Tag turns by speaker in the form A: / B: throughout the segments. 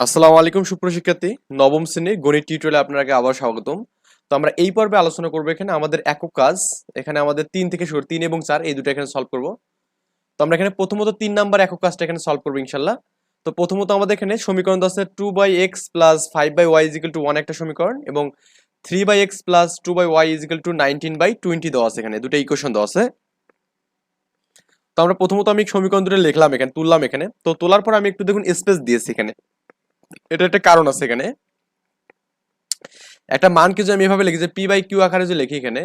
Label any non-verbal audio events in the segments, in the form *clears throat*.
A: আসসালামু আলাইকুম সুপ্রশিক্ষার্থী নবম শ্রেণির গণিত টিউটোরিয়ালে আপনাকে আবার স্বাগতম। তো আমরা এই পর্বে আলোচনা করব এখানে আমাদের একক কাজ। এখানে আমাদের তিন থেকে শুরু, তিন এবং চার, এই দুটো এখানে সলভ করব। তো আমরা এখানে প্রথমত তিন নাম্বার একক কাজটা এখানে সলভ করব ইনশাল্লাহ তো প্রথমত আমাদের এখানে সমীকরণ আছে two by X plus five by Y is equal to one একটা সমীকরণ এবং three by X plus two by Y is equal to nineteen by twenty দেওয়া আছে এখানে, দুটো ইকুয়েশন দেওয়া আছে। তো আমরা প্রথমত আমি সমীকরণ দুটো লিখলাম এখানে, তুললাম এখানে। তো তোলার পর আমি একটু দেখুন স্পেস দিয়েছি এখানে। এটা একটা কারণ আছে এখানে। একটা মানকে যদি আমি এভাবে লিখি যে পি বাই কিউ আকারে যে লিখি এখানে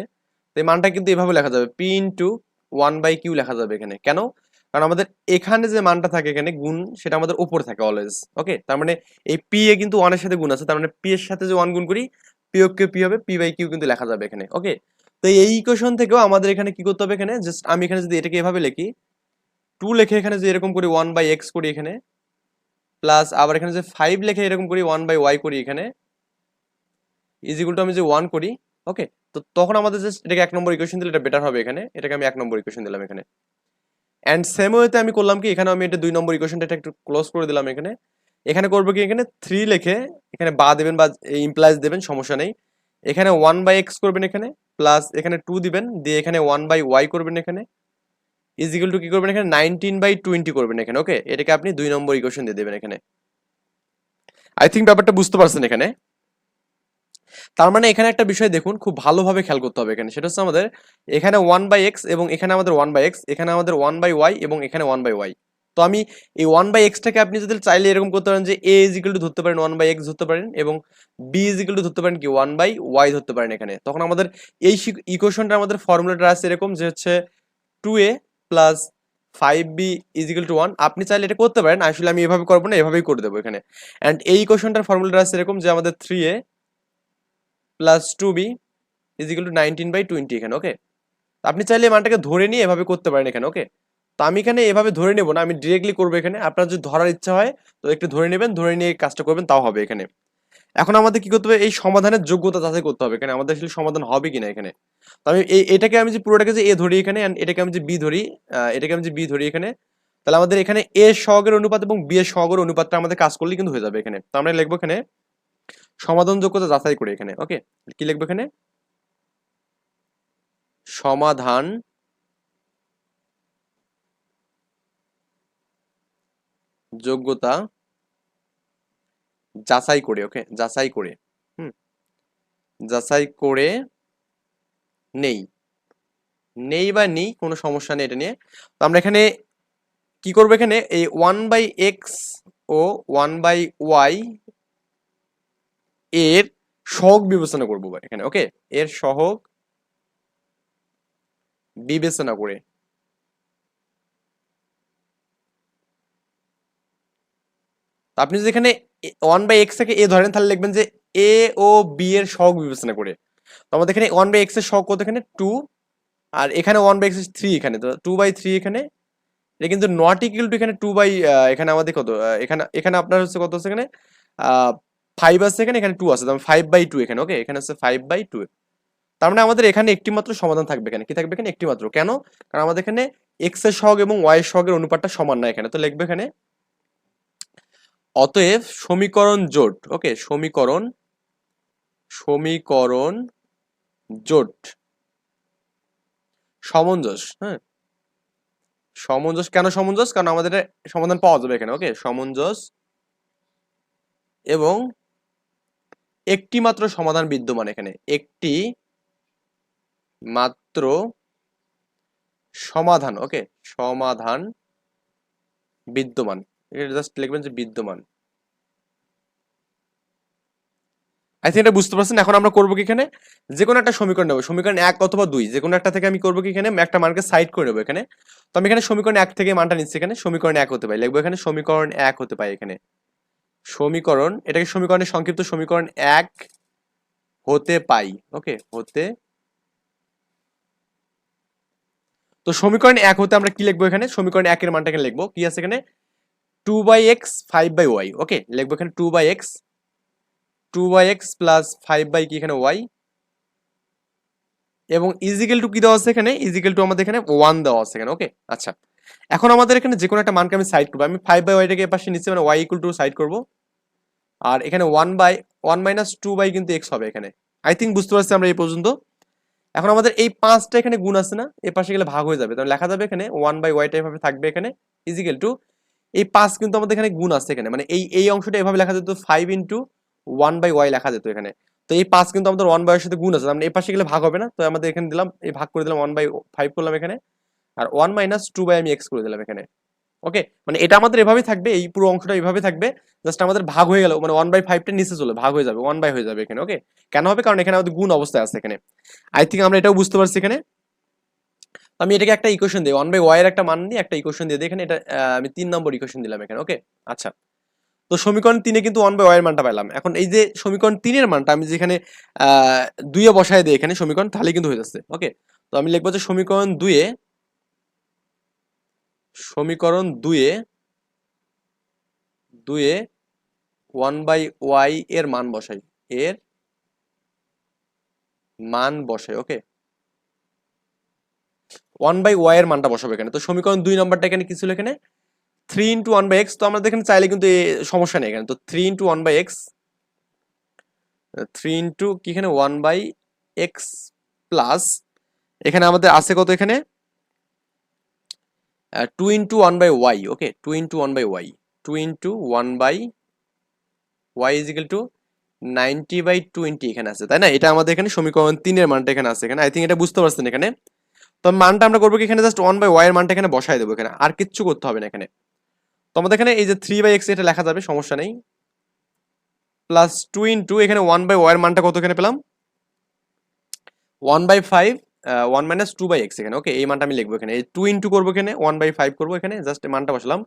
A: এই মানটা কিন্তু এভাবে লেখা যাবে। P into one by Q লেখা যাবে এখানে। কেন? কারণ আমাদের এখানে যে মানটা থাকে এখানে, গুণ সেটা আমাদের উপরে থাকে অলওয়েজ ওকে তার মানে এই পি এ কিন্তু ওয়ানের সাথে গুণ আছে, তার মানে পি এর সাথে যে ওয়ান গুণ করি পি ও কে পি হবে পি বাই কিউ কিন্তু লেখা যাবে এখানে ওকে তো এই ইকুয়েশন থেকেও আমাদের এখানে কি করতে হবে এখানে? জাস্ট আমি এখানে যদি এটাকে এভাবে লিখি টু লেখে এখানে যে এরকম করি ওয়ান বাই এক্স করি এখানে প্লাস আবার এখানে যে ফাইভ লেখে এরকম করি ওয়ান বাই ওয়াই করি এখানে ইজিকুল আমি যে ওয়ান করি ওকে তো তখন আমাদের জাস্ট এটাকে এক নম্বর ইকুয়েশন দিলে এটা বেটার হবে এখানে, এটাকে আমি এক নম্বর ইকুয়েশন দিলাম এখানে। অ্যান্ড সেম ওয়েতে আমি করলাম কি এখানে আমি এটা দুই নম্বর ইকুয়েশনটা একটু ক্লোজ করে দিলাম এখানে। এখানে করব কি, এখানে থ্রি লেখে, এখানে বা দেবেন বা ইমপ্লাইজ দেবেন, সমস্যা নেই। এখানে ওয়ান বাই এক্স করবেন এখানে প্লাস এখানে টু দিবেন, দিয়ে এখানে ওয়ান বাই ওয়াই করবেন এখানে। ইজিক্যাল টু কি করবেন এখানে? নাইনটিন বাই টোয়েন্টি করবেন এখানে ওকে এটাকে আপনি দুই নম্বর ইকুয়েশন দিয়ে দেবেন এখানে। আই থিঙ্ক ব্যাপারটা বুঝতে পারছেন এখানে। তার মানে এখানে একটা বিষয় দেখুন, খুব ভালোভাবে খেয়াল করতে হবে এখানে। সেটা হচ্ছে আমাদের এখানে ওয়ান বাই এক্স এবং এখানে আমাদের ওয়ান বাই এক্স এখানে আমাদের ওয়ান বাই ওয়াই এবং এখানে ওয়ান বাই ওয়াই তো আমি এই ওয়ান বাই এক্সটাকে আপনি যদি চাইলে এরকম করতে পারেন যে এ ইজিক্যাল টু ধরতে পারেন ওয়ান বাই এক্স ধরতে পারেন এবং বি ইজিক্যাল টু ধরতে পারেন কি ওয়ান বাই ওয়াই ধরতে পারেন এখানে। তখন আমাদের এই ইকুয়েশনটা আমাদের ফর্মুলাটা আছে এরকম যে হচ্ছে two A plus five B is equal to one আপনি চাইলে এটা করতে পারেন। আসলে আমি এভাবে করব না, এভাবেই করে দেবো এখানে। অ্যান্ড এই ইকুয়েশনটার ফর্মুলাটা আছে এরকম যে আমাদের three A plus two B is equal to nineteen by twenty এখানে ওকে আপনি চাইলে মানটাকে ধরে নিয়ে এভাবে করতে পারেন এখানে ওকে তো আমি এখানে এভাবে ধরে নেব না, আমি ডিরেক্টলি করব এখানে। আপনার যদি ধরার ইচ্ছা হয়, তো একটু ধরে নেবেন, ধরে নিয়ে কাজটা করবেন, তাও হবে এখানে। এখন আমাদের কি করতে হবে? এই সমাধানের যোগ্যতা যাচাই করতে হবে। এখানে আমাদের আসলে সমাধান হবে কিনা এখানে? তো আমি এটাকে আমি যে পুরোটাকে যে এ ধরি এখানে এটাকে আমি যে বি ধরি এটাকে আমি যে বি ধরি এখানে, তাহলে আমাদের এখানে এ সহগের অনুপাত এবং বি এর সহগের অনুপাতটা আমাদের কাজ করলে কিন্তু হয়ে যাবে এখানে। তো আমরা লিখব এখানে সমাধান যোগ্যতা যাচাই করে এখানে ওকে কি লিখব এখানে? সমাধান যোগ্যতা যাচাই করে ওকে যাচাই করে, হুম? যাচাই করে নেই। নেই বা নেই, কোনো সমস্যা নেই এটা নিয়ে। তো আমরা এখানে কি করব এখানে? এই ওয়ান বাই এক্স ও ওয়ান বাই ওয়াই এর সহগ বিবেচনা করব এখানে ওকে এর সহগ বিবেচনা করে। আপনি যদি এখানে ওয়ান বাই এক্স থেকে এ ধরেন, তাহলে লিখবেন যে এ ও বি এর সহগ বিবেচনা করে। তো আমাদের এখানে ওয়ান বাই এক্সের সহগ কত এখানে? টু আর এখানে ওয়ান বাই এক্স থ্রি এখানে। তো টু বাই থ্রি এখানে। এটা কিন্তু নট ইকুয়াল টু এখানে টু বাই এখানে আমাদের কত? এখানে এখানে আপনার হচ্ছে কত হচ্ছে এখানে? ফাইভ আছে এখানে এখানে টু আছে। ফাইভ বাই টু এখানে ওকে এখানে হচ্ছে ফাইভ বাই টু তার মানে আমাদের এখানে একটি মাত্র সমাধান থাকবে এখানে। কি থাকবে এখানে? একটি মাত্র কেন? কারণ আমাদের এখানে এক্সের সহগ এবং ওয়াই এর সহগের অনুপাতটা সমান না এখানে। তো লিখবে এখানে অতএব সমীকরণ জোট ওকে সমীকরণ সমীকরণ জোট। সমঞ্জস হ্যাঁ? সমঞ্জস, কেন সমঞ্জস? কারণ আমাদের সমাধান পাওয়া যাবে এখানে ওকে সমঞ্জস এবং একটি মাত্র সমাধান বিদ্যমান এখানে, একটি মাত্র সমাধান ওকে সমাধান বিদ্যমান। এটা জাস্ট লিখবেন যে বিদ্যমান। আই থিঙ্ক এটা বুঝতে পারছেন, এখন আমরা করব কি এখানে? যে কোনো একটা সমীকরণ নেব, সমীকরণ এক অথবা দুই যে কোনো একটা থেকে আমি করব কি এখানে? একটা মানকে সাইড করে নেব এখানে। তো আমি এখানে সমীকরণ এক থেকে মানটা নিচ্ছি এখানে, সমীকরণ এক হতে পারে। লিখব এখানে সমীকরণ এক হতে পারে এখানে। সমীকরণ এটাকে সমীকরণের সংক্ষিপ্ত সমীকরণ এক হতে পাই? ওকে হতে তো সমীকরণ এক হতে আমরা কি লিখব এখানে? সমীকরণ একের মানটা এখানে লিখব। কি আছে এখানে? Two by X five by Y okay লিখব এখানে two by X two by X plus five by কি এখানে ওয়াই এবং ইজিক্যাল টু কি দেওয়া আছে এখানে? ইজিক্যাল টু আমাদের এখানে ওয়ান দেওয়া আছে এখানে ওকে আচ্ছা এখন আমাদের এখানে যে কোনো একটা মানকে আমি সাইড করব। আমি ফাইভ বাই ওয়াইটাকে এপাশে নিচ্ছি মানে ওয়াই ইকুয়াল টু সাইড করব। আর এখানে one by one minus two by কিন্তু এক্স হবে এখানে। আই থিঙ্ক বুঝতে পারছি আমরা এই পর্যন্ত। এখন আমাদের এই পাঁচটা এখানে গুণ আছে না? এই পাশে গেলে ভাগ হয়ে যাবে। তাহলে লেখা যাবে এখানে ওয়ান বাই ওয়াইটা এভাবে থাকবে এখানে। ইজিক্যাল টু এই পাঁচ কিন্তু আমাদের এখানে গুণ আছে এখানে। মানে এই এই অংশটা এভাবে লেখা যেত five into one by Y লেখা যেত এখানে। তো এই পাঁচ কিন্তু আমাদের ওয়ান বাই এর সাথে গুণ আছে। আমরা এই পাশে গেলে ভাগ হবে না। তো আমাদের এখানে দিলাম, এই ভাগ করে দিলাম ওয়ান বাই ফাইভ করলাম এখানে। আর ওয়ান মাইনাস টু বাই আমি এক্স করে দিলাম এখানে। ওকে মানে এটা আমাদের এভাবেই থাকবে, এই পুরো অংশটা এভাবে থাকবে। জাস্ট আমাদের ভাগ হয়ে গেল মানে ওয়ান বাই ফাইভটা নিচে চলে, ভাগ হয়ে যাবে ওয়ান বাই হয়ে যাবে এখানে ওকে কেন হবে? কারণ এখানে আমাদের গুণ অবস্থায় আছে এখানে। আই থিঙ্ক আমরা এটাও বুঝতে পারছি এখানে। আমি এটাকে একটা ইকুয়েশন দিই ওয়ান বাই ওয়াই এর একটা মান নিয়ে একটা ইকুয়েশন দিয়ে এখানে এটা আমি তিন নম্বর ইকুয়েশন দিলাম এখানে ওকে আচ্ছা। তো সমীকরণ তিনে কিন্তু ওয়ান বাই ওয়াই এর মানটা পেলাম এখন এই যে সমীকরণ তিনের মানটা আমি যেখানে দুইয়ে বসায় দিই এখানে সমীকরণ তাহলে কিন্তু হয়ে যাচ্ছে ওকে তো আমি লিখব যে সমীকরণ দুয়ে সমীকরণ দুয়ে দুয়ে ওয়ান বাই ওয়াই এর মান বসাই। এর মান বসাই ওকে ওয়ান বাই ওয়াই এর মানটা বসাবো এখানে। তো সমীকরণ দুই নম্বরটা এখানে কি ছিল এখানে? Three into one by X তো আমরা এখানে চাইলে কিন্তু সমস্যা নেই এখানে। তো three into one by X three into কি এখানে? ওয়ান বাই এক্স প্লাস এখানে আমাদের আছে কত এখানে? Two into one by Y okay two into one by Y two into one by Y is equal to ninety by twenty এখানে আছে, তাই না? এটা আমাদের এখানে সমীকরণ তিনের মানটা এখানে আছে। এখানে আই থিঙ্ক এটা বুঝতে পারছেন এখানে। তো মানটা আমরা করব কি এখানে জাস্ট ওয়ান বাই ওয়াই এর মানটা এখানে বসাই দেবো এখানে। আর কিচ্ছু করতে হবে না এখানে। তো আমাদের এখানে এই যে থ্রি বাই এক্স এটা লেখা যাবে, সমস্যা নেই। প্লাস টু ইন্টু এখানে ওয়ান বাই ওয়াই এর মানটা কত এখানে পেলাম? One by five one minus two by X এখানে। ওকে এই মানটা আমি লিখব এখানে। এই টু ইন্টু করব এখানে ওয়ান বাই ফাইভ করব এখানে। জাস্ট মানটা বসলাম।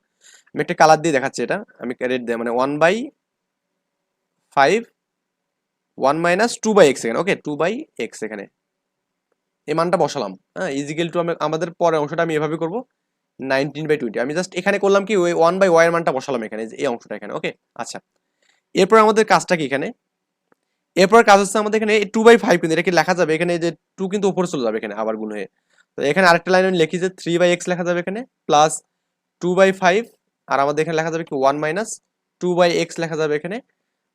A: আমি একটা কালার দিয়ে দেখাচ্ছি এটা। আমি রেড দিয়ে মানে one by five one minus two by X এখানে। ওকে টু বাই এক্স এখানে। এই মানটা বসালাম। হ্যাঁ ইজিক্যাল টু আমাদের পরের অংশটা আমি এভাবে করব। নাইনটিন বাই টোয়েন্টি আমি জাস্ট এখানে করলাম কি, ওই ওয়ান বাই ওয়াই এর মানটা বসালাম এখানে, এই এই অংশটা এখানে ওকে আচ্ছা। এরপর আমাদের কাজটা কি এখানে? এরপর কাজ হচ্ছে আমাদের এখানে টু বাই ফাইভ কিন্তু এটা কি লেখা যাবে? এখানে যে টু কিন্তু উপরে চলে যাবে এখানে, আবার গুণ হয়ে। তো এখানে আরেকটা লাইন আমি লিখি যে থ্রি বাই এক্স লেখা যাবে এখানে প্লাস টু বাই ফাইভ আর আমাদের এখানে লেখা যাবে কি one minus two by X লেখা যাবে এখানে,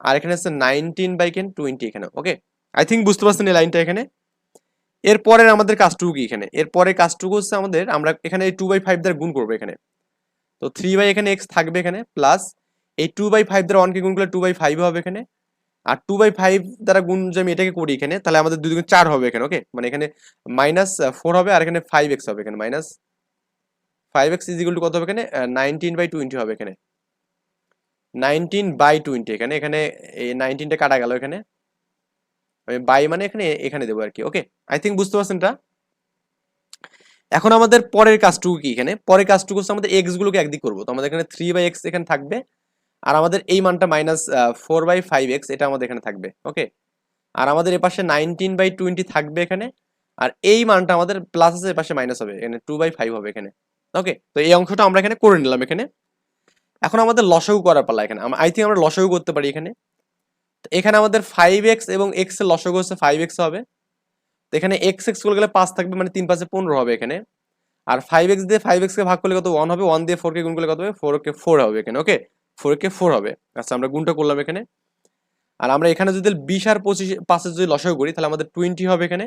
A: আর এখানে হচ্ছে নাইনটিন বাই কেন টোয়েন্টি এখানে ওকে আই থিঙ্ক বুঝতে পারছেন এই লাইনটা এখানে? এরপরের আমাদের কাজটুকু কি এখানে? এরপরে কাজটুকু হচ্ছে আমাদের, আমরা এখানে টু বাই ফাইভ দ্বারা গুণ করব এখানে। তো থ্রি বাই এখানে এক্স থাকবে এখানে প্লাস এই টু বাই ফাইভ দ্বারা ওয়ানকে গুণ করলে টু বাই ফাইভ হবে এখানে। আর টু বাই ফাইভ দ্বারা গুণ যে আমি এটাকে করি এখানে, তাহলে আমাদের দুগুণ চার হবে এখানে ওকে মানে এখানে মাইনাস ফোর হবে আর এখানে ফাইভ এক্স হবে এখানে minus five X is equal to কত হবে এখানে? নাইনটিন বাই টোয়েন্টি হবে এখানে। নাইনটিন বাই টোয়েন্টি এখানে এখানে এই নাইনটিনটা কাটা গেল এখানে। আমি বাই মানে এখানে এখানে দেবো আর কি ওকে আই থিঙ্ক বুঝতে পারছেন এটা এখন আমাদের পরের কাজটুকু কি এখানে? পরের কাজটুকু হচ্ছে আমাদের এক্স গুলোকে একদিক করব। তো আমাদের এখানে থ্রি বাই এক্স এখানে থাকবে, আর আমাদের এই মানটা minus four by five X এটা আমাদের এখানে থাকবে ওকে আর আমাদের এ পাশে নাইনটিন বাই টোয়েন্টি থাকবে এখানে, আর এই মানটা আমাদের প্লাস আছে, এপাশে মাইনাস হবে, এখানে টু বাই ফাইভ হবে এখানে ওকে তো এই অংশটা আমরা এখানে করে নিলাম এখানে। এখন আমাদের লসাগু করার পালা এখানে আই থিঙ্ক আমরা লসাগু করতে পারি এখানে। এখানে আমাদের ফাইভ এক্স এবং এক্সের লসাগু হচ্ছে ফাইভ এক্স হবে। তো এখানে এক্স এক্স করে গেলে পাঁচ থাকবে মানে তিন পাঁচে পনেরো হবে এখানে। আর ফাইভ এক্স দিয়ে ফাইভ এক্স কে ভাগ করলে কত ওয়ান হবে? ওয়ান দিয়ে ফোর কে গুণ করলে কত হবে? ফোর কে ফোর হবে এখানে ওকে ফোর কে ফোর হবে। আচ্ছা আমরা গুণটা করলাম এখানে। আর আমরা এখানে যদি বিশ আর পঁচিশ, পাঁচে যদি লসাগু করি, তাহলে আমাদের টোয়েন্টি হবে এখানে।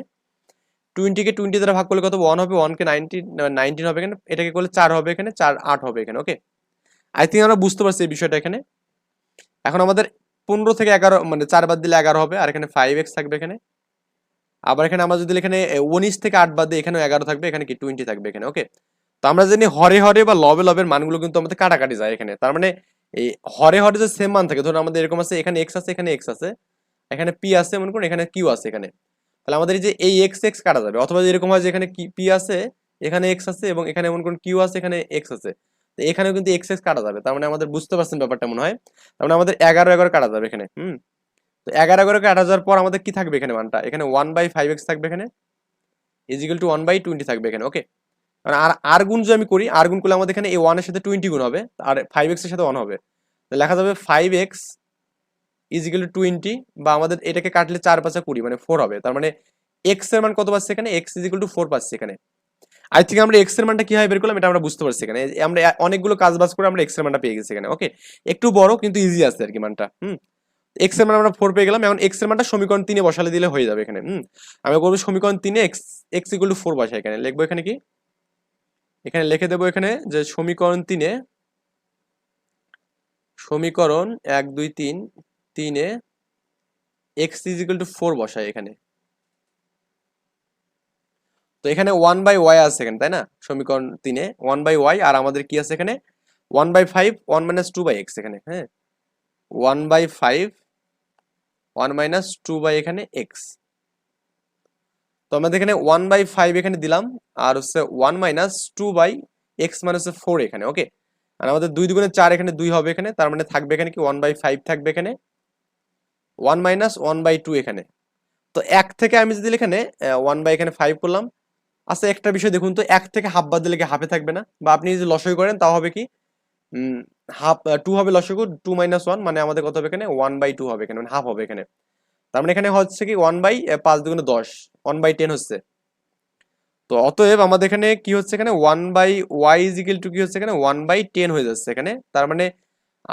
A: টোয়েন্টিকে টোয়েন্টি দ্বারা ভাগ করলে কত? ওয়ান হবে ওয়ানকে নাইনটিন নাইনটিন হবে এখানে। এটাকে করলে চার হবে এখানে, চার আট হবে এখানে ওকে আই থিঙ্ক আমরা বুঝতে পারছি এই বিষয়টা এখানে। এখন আমাদের পনেরো থেকে এগারো মানে চার বাদ দিলে এগারো হবে, আর এখানে ফাইভ এক্স থাকবে এখানে। আবার এখানে আমরা যদি এখানে উনিশ থেকে আট বাদ দিই এখানে এগারো থাকবে, এখানে কি টোয়েন্টি থাকবে এখানে ওকে তো আমরা জানি হরে হরে বা লবে লবের মানগুলো কিন্তু আমাদের কাটাকাটি যায় এখানে। তার মানে এই হরে হরে যে সেম মান থাকে, ধরুন আমাদের এরকম আছে, এখানে এক্স আছে, এখানে এক্স আছে, এখানে পি আছে, মনে করুন এখানে কিউ আছে এখানে। তাহলে আমাদের এই যে এই এক্স এক্স কাটা যাবে, অথবা এরকম হয় যে এখানে পি আছে, এখানে এক্স আছে, এবং এখানে মনে করুন কিউ আছে, এখানে এক্স আছে। তো এখানেও কিন্তু এক্স এক্স কাটা যাবে। তার মানে আমাদের বুঝতে পারছেন ব্যাপারটা মনে হয়? তার মানে আমাদের এগারো এগারো কাটা যাবে এখানে, হুম? তো এগারো এগারো কাটা যাওয়ার পর আমাদের কি থাকবে এখানে মানটা? এখানে ওয়ান বাই ফাইভ এক্স থাকবে এখানে is equal to one by twenty থাকবে এখানে ওকে আর আর গুণ যদি আমি করি, আর গুণ করলে আমাদের এখানে এই ওয়ানের সাথে টোয়েন্টি গুণ হবে, আর ফাইভ এক্সের সাথে ওয়ান হবে। তো লেখা যাবে five X is equal to twenty বা আমাদের এটাকে কাটলে চার পাঁচা কুড়ি মানে ফোর হবে। তার মানে এক্সের মান কত পাচ্ছে এখানে? এক্স ইজিক্যাল টু ফোর পাচ্ছে এখানে। আই থিঙ্ক আমরা এক্সের মানটা বের করলাম, এটা আমরা বুঝতে পারছি এখানে। আমরা অনেকগুলো কাজ বাজ করে আমরা এক্স মানটা পেয়ে গেছি এখানে। ওকে একটু বড় কিন্তু ইজি আছে আর কি মানটা। হুম? এক্স মান আমরা ফোর পেয়ে গেলাম, এখন এক্স মানটা সমীকরণ তিনে বসালে দিলে হয়ে যাবে এখানে। হুম? আমি করব সমীকরণ তিনে X X equal to four বসাই এখানে। লিখব এখানে কি? এখানে লিখে দেবো এখানে যে সমীকরণ তিনে সমীকরণ এক, দুই, তিন, তিনে X is equal to four বসাই এখানে। তো এখানে ওয়ান বাই ওয়াই আছে এখানে, তাই না? সমীকরণ তিনে ওয়ান বাই ওয়াই আর আমাদের কি আছে এখানে? One by five one minus two by X এখানে হ্যাঁ? One by five one minus two by এখানে এক্স তো আমাদের এখানে ওয়ান বাই ফাইভ এখানে দিলাম, আর হচ্ছে one minus two by X মানে হচ্ছে ফোর এখানে ওকে আর আমাদের দুই দুগুণে চার এখানে দুই হবে এখানে, তার মানে থাকবে এখানে কি? ওয়ান বাই ফাইভ থাকবে এখানে। One minus one by two এখানে। তো এক থেকে আমি যদি এখানে ওয়ান বাই এখানে ফাইভ করলাম আচ্ছা একটা বিষয় দেখুন তো, এক থেকে হাফ বাদ দিলে কি হাফে থাকবে না? বা আপনি যদি লসই করেন, তাও হবে কি? হাফ টু হবে লসই লসগু টু মাইনাস ওয়ান মানে আমাদের কত হবে এখানে? ওয়ান বাই টু হবে এখানে মানে হাফ হবে এখানে। তার মানে এখানে হচ্ছে কি ওয়ান বাই পাঁচ দুগুণে দশ ওয়ান বাই টেন হচ্ছে। তো অতএব আমাদের এখানে কি হচ্ছে এখানে? One by Y is equal to কি হচ্ছে এখানে? ওয়ান বাই টেন হয়ে যাচ্ছে এখানে। তার মানে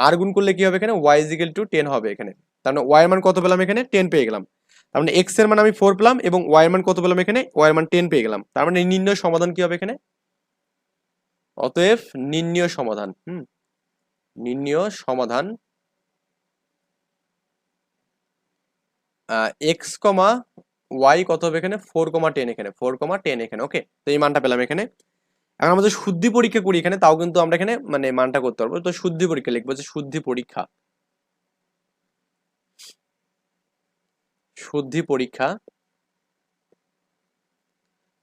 A: আর গুণ করলে কি হবে এখানে? ওয়াই ইজিক্যাল টু টেন হবে এখানে। তার মানে ওয়াই মান কত পেলাম এখানে? টেন পেয়ে গেলাম। তার মানে এক্সের মান আমি ফোর পেলাম এবং ওয়াই এর মান কত পেলাম এখানে? ওয়াই এর মান টেন পেয়ে গেলাম। তার মানে নির্ণয় সমাধান কি হবে এখানে? অতএব নির্ণয় সমাধান, হুম? নির্ণয় সমাধান এক্স কমা ওয়াই কত হবে এখানে? ফোর কমা টেন এখানে ফোর কমা টেন এখানে ওকে তো এই মানটা পেলাম এখানে। এখন আমাদের শুদ্ধি পরীক্ষা করি এখানে, তাও কিন্তু আমরা এখানে মানে মানটা করতে পারব। তো শুদ্ধি পরীক্ষা লিখব যে শুদ্ধি পরীক্ষা। শুদ্ধি পরীক্ষা।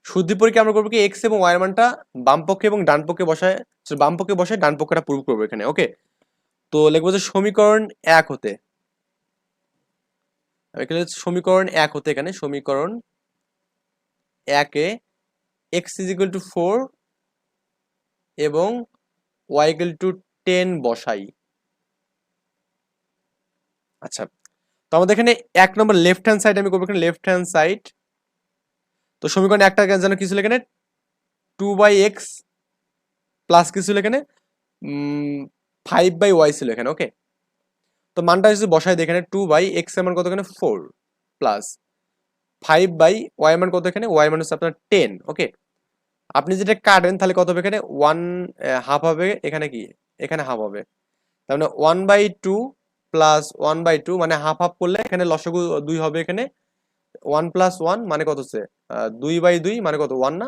A: শুদ্ধি পরীক্ষা আমরা করব কি এক্স এবং ওয়াই মানটা বাম পক্ষে এবং ডান পক্ষে বসায় বাম পক্ষে বসায় ডান পক্ষটা প্রুভ করব এখানে ওকে তো লিখব যে সমীকরণ এক হতে। এখানে সমীকরণ এক হতে এখানে, সমীকরণ একে X is equal to four এবং ওয়াই ইকুয়াল টু টেন বসাই। আচ্ছা তো আমাদের এখানে এক নম্বর লেফট হ্যান্ড সাইড আমি করব, এখানে লেফট হ্যান্ড সাইড তো সমীকরণ একটা যেন কি ছিল এখানে? টু বাই এক্স প্লাস কি ছিল এখানে? ফাইভ বাই ওয়াই ছিল এখানে ওকে তো মানটা হচ্ছে বসাই দিই এখানে টু বাই এক্সের মান কত এখানে? Four plus five by Y মান কত এখানে? ওয়াই মান হচ্ছে আপনার টেন ওকে আপনি যেটা কাটেন তাহলে কত হবে এখানে? ওয়ান হাফ হবে, এখানে কি? এখানে হাফ হবে। তার মানে one by two plus one by two মানে হাফ হাফ করলে এখানে লসগু দুই হবে এখানে। ওয়ান প্লাস ওয়ান মানে কত হচ্ছে? দুই বাই দুই মানে কত? ওয়ান না?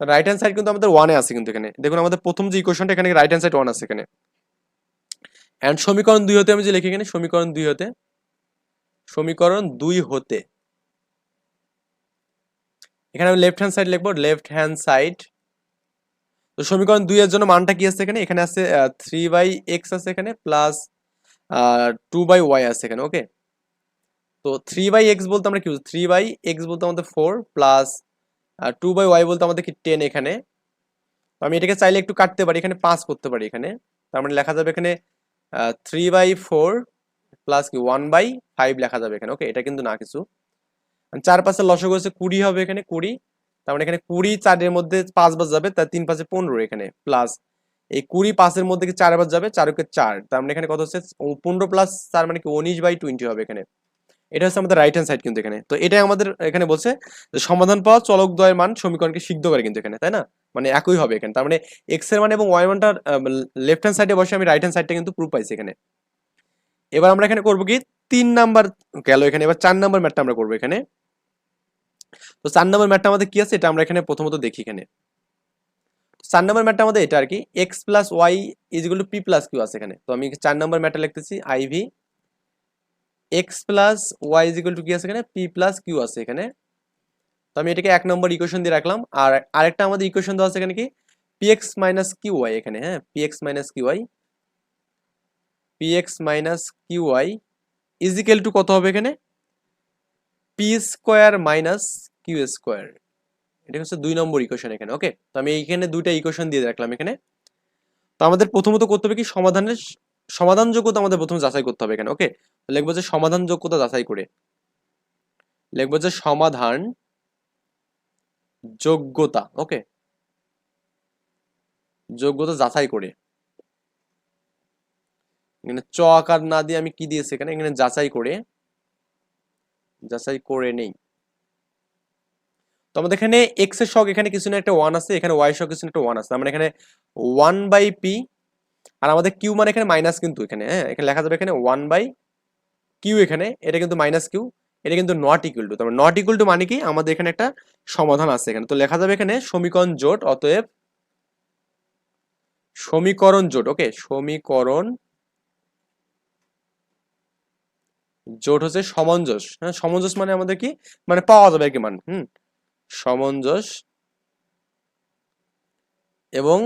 A: রাইট হ্যান্ড সাইড কিন্তু আমাদের ওয়ানে আছে কিন্তু এখানে। দেখুন, আমাদের প্রথম যে ইকুয়েশনটা এখানে রাইট হ্যান্ড সাইড ওয়ান আছে এখানে। অ্যান্ড সমীকরণ দুই হতে আমি যে লিখি এখানে, সমীকরণ দুই হতে, সমীকরণ দুই হতে। এখানে আমি লেফট হ্যান্ড সাইড লিখব লেফট হ্যান্ড সাইড তো সমীকরণ দুই এর জন্য মানটা কি আছে এখানে? এখানে আছে থ্রি বাই এক্স আছে এখানে প্লাস টু বাই ওয়াই আছে এখানে ওকে তো থ্রি বাই এক্স বলতে আমরা কি থ্রি বাই এক্স বলতে আমাদের four plus two by Y বলতে আমাদের কি টেন এখানে। তো আমি এটাকে চাইলে একটু কাটতে পারি, এখানে পাস করতে পারি এখানে। তার মানে লেখা যাবে এখানে থ্রি বাই ফোর প্লাস কি? ওয়ান বাই ফাইভ লেখা যাবে এখানে ওকে এটা কিন্তু না কিছু। চার পাঁচের লসক হচ্ছে কুড়ি হবে এখানে, কুড়ি। তার মানে এখানে কুড়ি চারের মধ্যে পাঁচ বাজ যাবে, তার তিন পাঁচে পনেরো এখানে প্লাস এই কুড়ি পাঁচের মধ্যে কি চার বার যাবে? চারকে চার। তার মানে এখানে কত হচ্ছে? পনেরো প্লাস চার মানে কি উনিশ বাই টোয়েন্টি হবে এখানে। এটা হচ্ছে আমাদের রাইট হ্যান্ড সাইড কিন্তু এখানে। তো এটাই আমাদের এখানে বলছে যে সমাধান পাওয়া, চলক দ্বয়ের মান সমীকরণকে সিদ্ধ করে কিন্তু এখানে, তাই না? মানে একই হবে এখানে। তার মানে এক্সের মান এবং ওয়াই মানটা লেফট হ্যান্ড সাইডে বসে আমি রাইট হ্যান্ড সাইডটা কিন্তু প্রুফ পাইছি এখানে। এবার আমরা এখানে করব কি? তিন নাম্বার গেল এখানে। এবার চার নাম্বার ম্যাটটা আমরা করব এখানে। তো চার নাম্বার ম্যাটটা আমাদের কি আছে? এটা আমরা এখানে প্রথমত দেখি এখানে। চার নম্বর ম্যাটটা আমাদের এটা আর কি X plus Y is equal P plus Q আছে এখানে। তো আমি চার নম্বর ম্যাটটা লিখতেছি I V X plus Y is equal to কি আছে এখানে? পি প্লাস কিউ আছে এখানে। তো আমি এটাকে এক নম্বর ইকুয়েশন দিয়ে রাখলাম, আর আরেকটা আমাদের ইকুয়েশন দেওয়া আছে এখানে কি? P X minus Q Y এখানে হ্যাঁ? P X minus Q Y P X minus Q Y is equal to কত হবে এখানে? P square minus Q square এটা হচ্ছে দুই নম্বর ইকুয়েশন এখানে ওকে তো আমি এইখানে দুইটা ইকুয়েশন দিয়ে রাখলাম এখানে। তো আমাদের প্রথমত করতে হবে কি, সমাধানের সমাধান যোগ্যতা আমাদের প্রথমে যাচাই করতে হবে এখানে ওকে লিখব যে সমাধান যোগ্যতা যাচাই করে। লিখব যে সমাধান যোগ্যতা ওকে যোগ্যতা যাচাই করে। এখানে চ আকার না দিয়ে আমি কি দিয়েছি এখানে? এখানে যাচাই করে যাচাই করে নেই। তো আমাদের এখানে এক্সের শখ এখানে কিছু না, একটা ওয়ান আছে, এখানে ওয়াই শখ কিছু না, একটা ওয়ান আছে। আমরা এখানে ওয়ান বাই পি আর আমাদের কিউ মানে এখানে মাইনাস কিন্তু এখানে হ্যাঁ? এখানে লেখা যাবে এখানে ওয়ান বাই কিউ এখানে, এটা কিন্তু মাইনাস কিউ এটা কিন্তু নট ইকুয়াল টু তারপর নট ইকুয়াল টু মানে কি? আমাদের এখানে একটা সমাধান আছে এখানে। তো লেখা যাবে এখানে সমীকরণ জোট, অতএব সমীকরণ জোট ওকে সমীকরণ জোট হচ্ছে সমঞ্জস। হ্যাঁ সমঞ্জস মানে আমাদের কি? মানে পাওয়া যাবে আর কি মান, হুম? সমঞ্জস এবং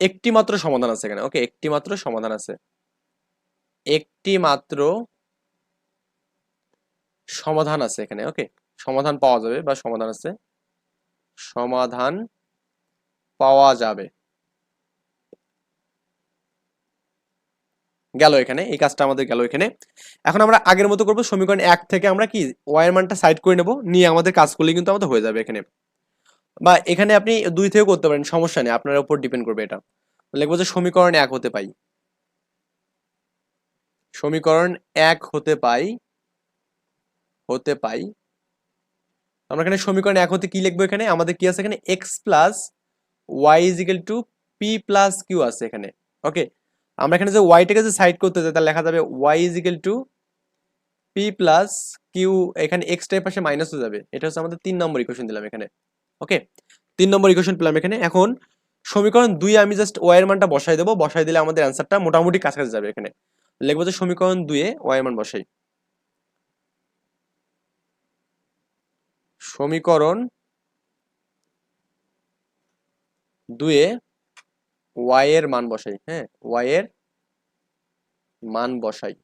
A: একটি মাত্র সমাধান আছে এখানে। ওকে একটি মাত্র সমাধান আছে। একটি মাত্র সমাধান আছে এখানে, ওকে? সমাধান পাওয়া যাবে বা সমাধান আছে। সমাধান পাওয়া যাবে। গেল এখানে, এই কাজটা আমাদের গেল এখানে। এখন আমরা আগের মতো করব, সমীকরণ এক থেকে আমরা কি ওয়ার মানটা সাইড করে নেব, নিয়ে আমাদের কাজ করলে কিন্তু আমাদের হয়ে যাবে এখানে। বা এখানে আপনি দুই থেকেও করতে পারেন, সমস্যা নেই, আপনার উপর ডিপেন্ড করবে এটা। লিখব যে সমীকরণ এক হতে পাই। সমীকরণ এক হতে পাই হতে পাই। আমরা এখানে সমীকরণ এক হতে কি লিখব এখানে? আমাদের কি আছে এখানে? X plus Y is equal to P plus Q আছে এখানে। ওকে আমরা এখানে যে ওয়াইটাকে যে সাইড করতে চাই তাহলে লেখা যাবে Y is equal to P plus Q এখানে এক্স টাইপ পাশে মাইনাস হয়ে যাবে। এটা হচ্ছে আমাদের তিন নম্বর ইকুয়েশন দিলাম এখানে। ওকে তিন নম্বর ইকুয়েশন পেলাম এখানে। এখন সমীকরণ দুই আমি জাস্ট ওয়াই এর মানটা বসাই দেবো। বসাই দিলে আমাদের অ্যান্সারটা মোটামুটি কাছাকাছি যাবে এখানে। লিখব যে সমীকরণ দুয়ে ওয়াই মান বসাই। সমীকরণ দুয়ে ওয়াই এর মান বসাই হ্যাঁ? ওয়াই এর মান বসাই।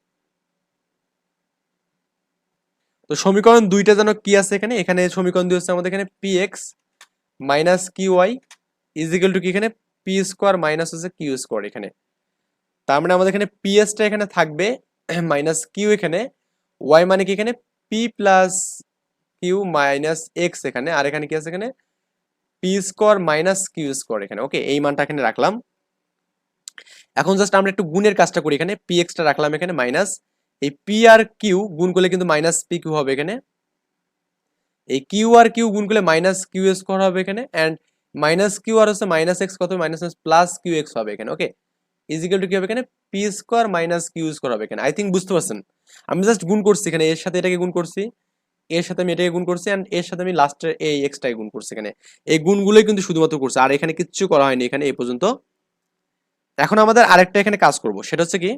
A: তো সমীকরণ দুইটা যেন কি আছে এখানে? এখানে সমীকরণ দুই হচ্ছে আমাদের এখানে X minus Q Y is equal to কি এখানে? পি স্কোয়ার মাইনাস হচ্ছে কিউ স্কোয়ার এখানে। তার মানে আমাদের এখানে পি এসটা এখানে থাকবে *clears throat* মাইনাস কিউ এখানে। ওয়াই মানে কি এখানে? P plus Q minus X এখানে। আর এখানে কি আছে এখানে? P square minus Q square এখানে। ওকে এই মানটা এখানে রাখলাম। এখন জাস্ট আমরা একটু গুণের কাজটা করি এখানে। পি এক্সটা রাখলাম এখানে মাইনাস এই পি আর কিউ গুণ করলে কিন্তু মাইনাস পি কিউ হবে এখানে। এই কিউ আর কিউ গুণ করলে মাইনাস কিউ স্কোয়ার হবে এখানে। অ্যান্ড মাইনাস কিউ আর হচ্ছে মাইনাস এক্স কত? মাইনাস প্লাস কিউ এক্স হবে এখানে। ওকে ইজিক্যাল টু কি হবে এখানে? P square minus Q square হবে এখানে। আই থিঙ্ক বুঝতে পারছেন। আমি জাস্ট গুণ করছি এখানে। এর সাথে এটাকে গুণ করছি। এর সাথে আমি এটাকে গুণ করছি অ্যান্ড এর সাথে আমি লাস্টের এই এক্সটাকে গুণ করছি এখানে। এই গুণগুলোই কিন্তু শুধুমাত্র করছে, আর এখানে কিচ্ছু করা হয়নি, এখানে এই পর্যন্ত। এখন আমাদের আরেকটা এখানে কাজ করব, সেটা হচ্ছে কি,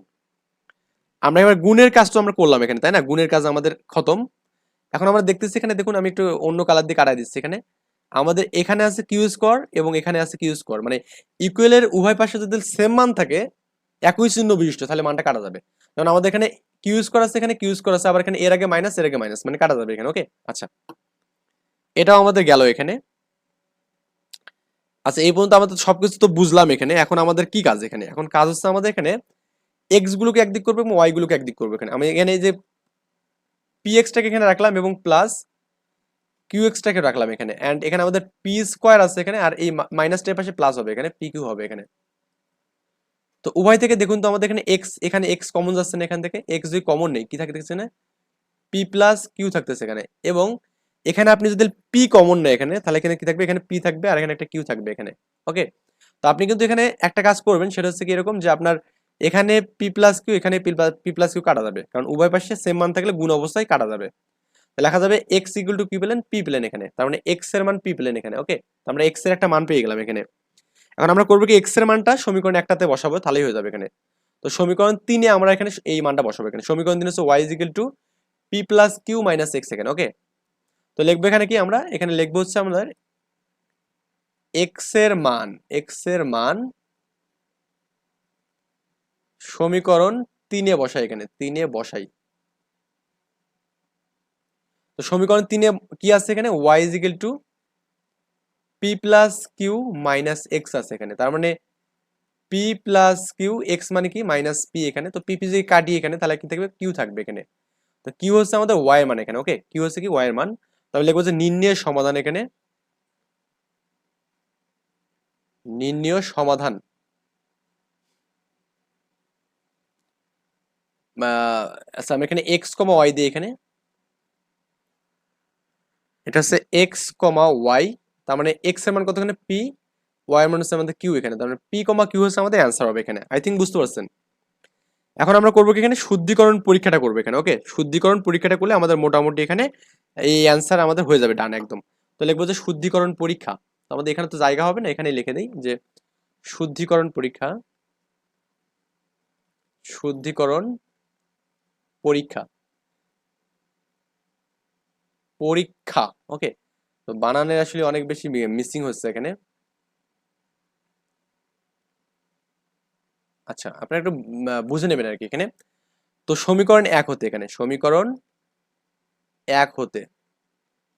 A: আমরা এবার গুণের কাজটা আমরা করলাম এখানে, তাই না? গুণের কাজ আমাদের খতম। এখন আমরা দেখতেছি এখানে, দেখুন, আমি একটু অন্য কালার দিয়ে কাটাই দিচ্ছি এখানে। আমাদের এখানে আছে কিউ স্কোয়ার এবং এখানে আছে কিউ স্কোয়ার মানে ইকুয়েলের উভয় পাশে যদি সেম মান থাকে, একই চিহ্ন বিশিষ্ট, তাহলে মানটা কাটা যাবে। যেমন আমাদের এখানে কিউ স্কোয়ার আছে, এখানে কিউ স্কোয়ার আছে, আবার এখানে এর আগে মাইনাস এর আগে মাইনাস মানে কাটা যাবে এখানে ওকে আচ্ছা। এটাও আমাদের গেল এখানে। আচ্ছা এই পর্যন্ত আমাদের সবকিছু তো বুঝলাম এখানে, এখন আমাদের কি কাজ এখানে? এখন কাজ হচ্ছে আমাদের এখানে এক্স গুলোকে একদিক করবে এবং ওয়াই গুলোকে একদিক করবে এখানে। আমি এখানে যে পি এক্সটাকে এখানে রাখলাম এবং প্লাস কিউ এক্সটাকে রাখলাম এখানে। অ্যান্ড এখানে আমাদের পি স্কোয়ার আছে এখানে, আর এই মাইনাসটার পাশে প্লাস হবে এখানে পি কিউ হবে এখানে। তো উভয় থেকে দেখুন তো আমাদের এখানে এক্স এখানে এক্স কমন যাচ্ছে না এখান থেকে এক্স যদি কমন নেই। কি থাকতেছে না পি প্লাস কিউ থাকতেছে এখানে। এবং এখানে আপনি যদি পি কমন নেই এখানে, তাহলে এখানে কি থাকবে? এখানে পি থাকবে আর এখানে একটা কিউ থাকবে এখানে। ওকে তো আপনি কিন্তু এখানে একটা কাজ করবেন, সেটা হচ্ছে কি এরকম যে আপনার এখানে পি প্লাস কিউ এখানে পি প্লাস কিউ কাটা যাবে। কারণ উভয় পাশে সেম মান থাকলে গুণ অবস্থায় কাটা যাবে। লেখা যাবে এক্স ইকুয়াল টু কি পেলেন পি পেলেন এখানে। তার মানে এক্সের মান পি পেলেন এখানে। ওকে আমরা এক্সের একটা মান পেয়ে গেলাম এখানে। এখন আমরা করব কি এক্সের মানটা সমীকরণ একটাতে বসাবো, তাহলেই হয়ে যাবে এখানে। তো সমীকরণ তিনে আমরা এখানে এই মানটা বসাবো এখানে। সমীকরণ তিন হচ্ছে Y is equal to P plus Q minus X এখানে ওকে তো লিখব এখানে কি আমরা? এখানে লিখব হচ্ছে আমাদের এক্সের মান এক্সের মান সমীকরণ তিনে বসাই এখানে, তিনে বসাই। তো সমীকরণ তিনে কি আছে এখানে? Y is equal to P plus Q minus X আছে এখানে। তার মানে পি প্লাস কিউ এক্স মানে কি? মাইনাস পি এখানে। তো পি পি যদি কাটি এখানে, তাহলে কি থাকবে? কিউ থাকবে এখানে। তো কিউ হচ্ছে আমাদের ওয়াই মান এখানে ওকে কিউ হচ্ছে কি? ওয়াই এর মান। তাহলে লিখব যে নির্ণয়ের সমাধান এখানে। নির্ণয় সমাধান। আচ্ছা আমি এখানে এক্স কমা ওয়াই দিই এখানে। এটা হচ্ছে এক্স কমা ওয়াই তার মানে এক্সের মান কত এখানে পি ওয়াই এর মান হচ্ছে আমাদের কিউ এখানে। তার মানে পি কমা কিউ হচ্ছে আমাদের অ্যান্সার হবে এখানে। আই থিঙ্ক বুঝতে পারছেন? এখন আমরা করব কি এখানে? শুদ্ধিকরণ পরীক্ষাটা করব এখানে ওকে শুদ্ধিকরণ পরীক্ষাটা করলে আমাদের মোটামুটি এখানে এই অ্যান্সার আমাদের হয়ে যাবে ডান একদম। তো লিখব যে শুদ্ধিকরণ পরীক্ষা। তো আমাদের এখানে তো জায়গা হবে না এখানে লিখে দিই যে শুদ্ধিকরণ পরীক্ষা শুদ্ধিকরণ পরীক্ষা পরীক্ষা ওকে তো বানানের আসলে অনেক বেশি মিসিং হচ্ছে এখানে। আচ্ছা আপনারা একটু বুঝে নেবেন আর কি এখানে। তো সমীকরণ এক হতে এখানে, সমীকরণ এক হতে।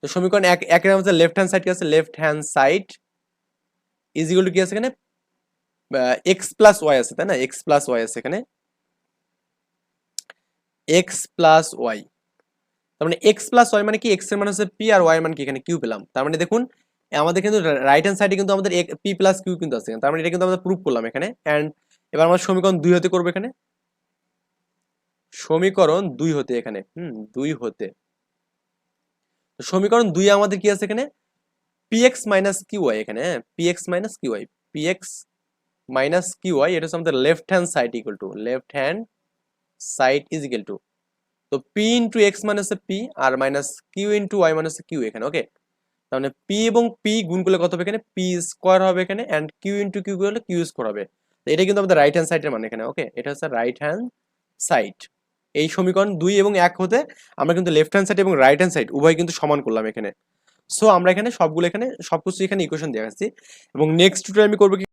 A: তো সমীকরণ এক, একের হচ্ছে লেফট হ্যান্ড সাইড কি আছে? Left hand side is equal কি আছে এখানে? এক্স প্লাস ওয়াই আছে, তাই না? এক্স প্লাস ওয়াই আছে এখানে। এক্স প্লাস ওয়াই তার মানে এক্স প্লাস ওয়াই মানে কি? এক্সের মানে হচ্ছে পি আর ওয়াই মানে কি? এখানে কিউ পেলাম। তার মানে দেখুন, আমাদের কিন্তু রাইট হ্যান্ড সাইডে কিন্তু আমাদের পি প্লাস কিউ কিন্তু আছে তার মানে এটা কিন্তু আমরা প্রুভ করলাম এখানে। অ্যান্ড এবার আমরা সমীকরণ দুই হতে করব এখানে। সমীকরণ দুই হতে এখানে। হুম, দুই হতে। সমীকরণ দুই আমাদের কি আছে এখানে? পিএক্স মাইনাস কিউ ওয়াই এখানে হ্যাঁ? P X minus Q Y P X minus Q Y এটা হচ্ছে আমাদের left hand side equal to left hand side is equal to তো পি ইন্টু এক্স মানে হচ্ছে পি আর মাইনাস কিউ ইন্টু ওয়াই মানে হচ্ছে কিউ এখানে ওকে মানে পি এবং পি গুণ করলে কত হবে এখানে? পি স্কোয়ার হবে এখানে অ্যান্ড কিউ ইন্টু কিউ করলে কিউ স্কোয়ার হবে। এটা কিন্তু আমাদের রাইট হ্যান্ড সাইডের মানে এখানে ওকে এটা হচ্ছে রাইট হ্যান্ড সাইড এই সমীকরণ দুই এবং এক হতে আমরা কিন্তু লেফট হ্যান্ড সাইড এবং রাইট হ্যান্ড সাইড উভয় কিন্তু সমান করলাম এখানে। সো আমরা এখানে সবগুলো এখানে সবকিছু এখানে ইকুয়েশন আসছি। এবং নেক্সট টুটে আমি করব কি